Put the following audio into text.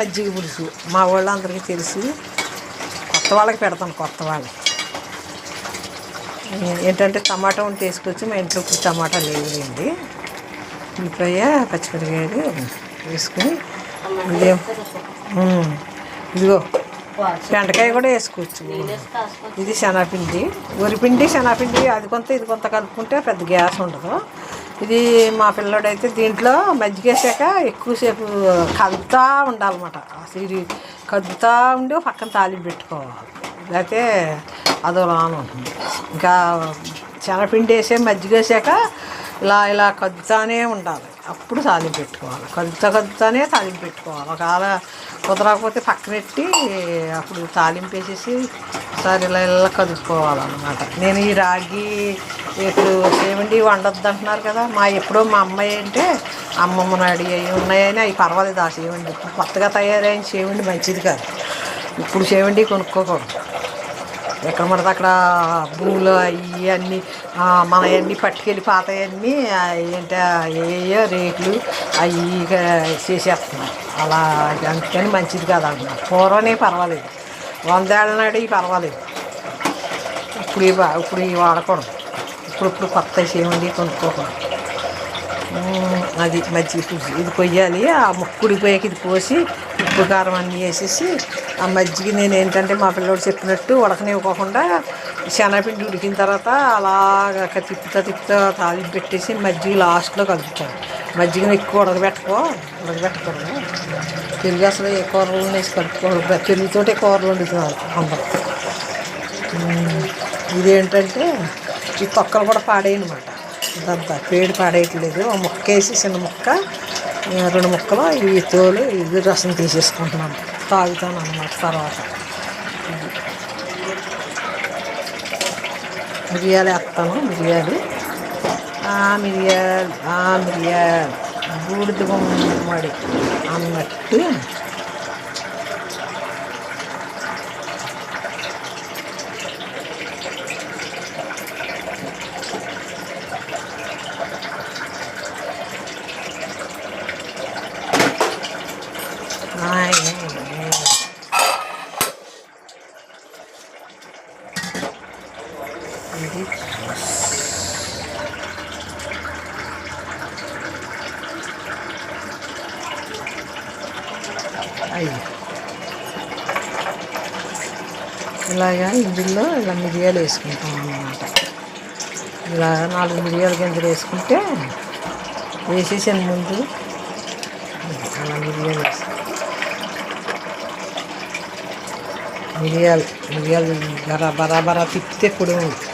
మజ్జిగ పులుసు. మా వాళ్ళందరికీ తెలుసు. కొత్త వాళ్ళకి పెడతాను కొత్త వాళ్ళకి ఏంటంటే టమాటా ఉంటే వేసుకొచ్చి మా ఇంట్లో ఇప్పుడు టమాటా లేవులేండి. ఉల్లిపాయ పచ్చిమిరపకాయలు వేసుకుని ఇదే ఇదిగో బెండకాయ కూడా వేసుకోవచ్చు. ఇది శనగపిండి. వరిపిండి శనగపిండి అది కొంత ఇది కొంత కలుపుకుంటే పెద్ద గ్యాస్ ఉండదు. ఇది మా పిల్లడైతే దీంట్లో మజ్జిగ వేసాక ఎక్కువసేపు కదుతా ఉండాలన్నమాట. అసలు ఇది ఉండి పక్కన తాలింపు పెట్టుకోవాలి. లేకపోతే అదో రాను. ఉంటుంది ఇంకా శనగపిండి వేసే మజ్జిగ వేసాక ఇలా ఇలా కదుతానే ఉండాలి. అప్పుడు తాలింపు పెట్టుకోవాలి. కదుత కదుతానే తాలింపు పెట్టుకోవాలి. ఒకవేళ కుదరకపోతే పక్కనెట్టి అప్పుడు తాలింపు వేసేసి ఒకసారి ఇలా ఇలా కదుపుకోవాలన్నమాట. నేను ఈ రాగి ఇప్పుడు ఏమండి వండొద్దు అంటున్నారు కదా. మా ఎప్పుడో మా అమ్మాయి అంటే అమ్మమ్మ నాడి అవి ఉన్నాయని అవి పర్వాలేదు ఆ చేయండి ఇప్పుడు కొత్తగా తయారైన చేయండి మంచిది కాదు. ఇప్పుడు చేయండి కొనుక్కోకూడదు. ఎక్కడ మనది అక్కడ భూములు అవి అన్నీ మన అన్నీ పట్టుకెళ్ళి పాతవన్నీ ఏంటి ఏయో రేట్లు అవి చేసేస్తున్నారు. అలా అందుకని మంచిది కాదు అంటున్నారు. పూర్వనే పర్వాలేదు. వందేళ్ళ నాడు ఇవి పర్వాలేదు. ఇప్పుడు ఇవి ఇప్పుడు ఇవి వాడకూడదు. అప్పుడప్పుడు కొత్త చేయండి కొనుక్కోకూడదు. అది మజ్జిగ పులుసు. ఇది కొయ్యాలి ఆ ముక్కుడి పోయాక ఇది పోసి ఉప్పు కారం అన్నీ వేసేసి ఆ మజ్జిగ నేను ఏంటంటే మా పిల్లోడు చెప్పినట్టు ఉడకనివ్వకుండా శనగపిండి ఉడికిన తర్వాత అలాగ తిప్పుతా తిప్పుతా తాలింపు పెట్టేసి మజ్జిగ లాస్ట్లో కలుపుతాను. మజ్జిగను ఎక్కువ ఉడకబెట్టుకో ఉడకబెట్టకూడదు పెరుగు అసలు ఏ కూరలు వేసి కలుపుకోవడం పెరుగుతోటే కూరలు వండుతున్నారు అందరూ. ఇదేంటంటే ఈ తొక్కలు కూడా పాడేయనమాట. ఇదంతా పేడు పాడేయట్లేదు. ఒక ముక్క వేసి చిన్న ముక్క రెండు ముక్కలు ఈ తోలు ఇది రసం తీసేసుకుంటున్నాను. తాగుతాను అన్నమాట తర్వాత. మిరియాలు వేస్తాను మిరియాలు. ఆ మిరియాలు ఆ మిరియాలు. బూడిద గుమ్మడి అన్నట్టు ఇది అయ్యి ఇలాగా ఇందులో ఇలా మిరియాలు వేసుకుంటాం అన్నమాట. ఇలా నాలుగు మిరియాల గింజలు వేసుకుంటే వేసేసాను ముందు. అలా మిరియాలు వేసుకుంటాం. మిరియాలు మిరియాలు బరా బరా బరా తిప్పితే పొడి ఉంది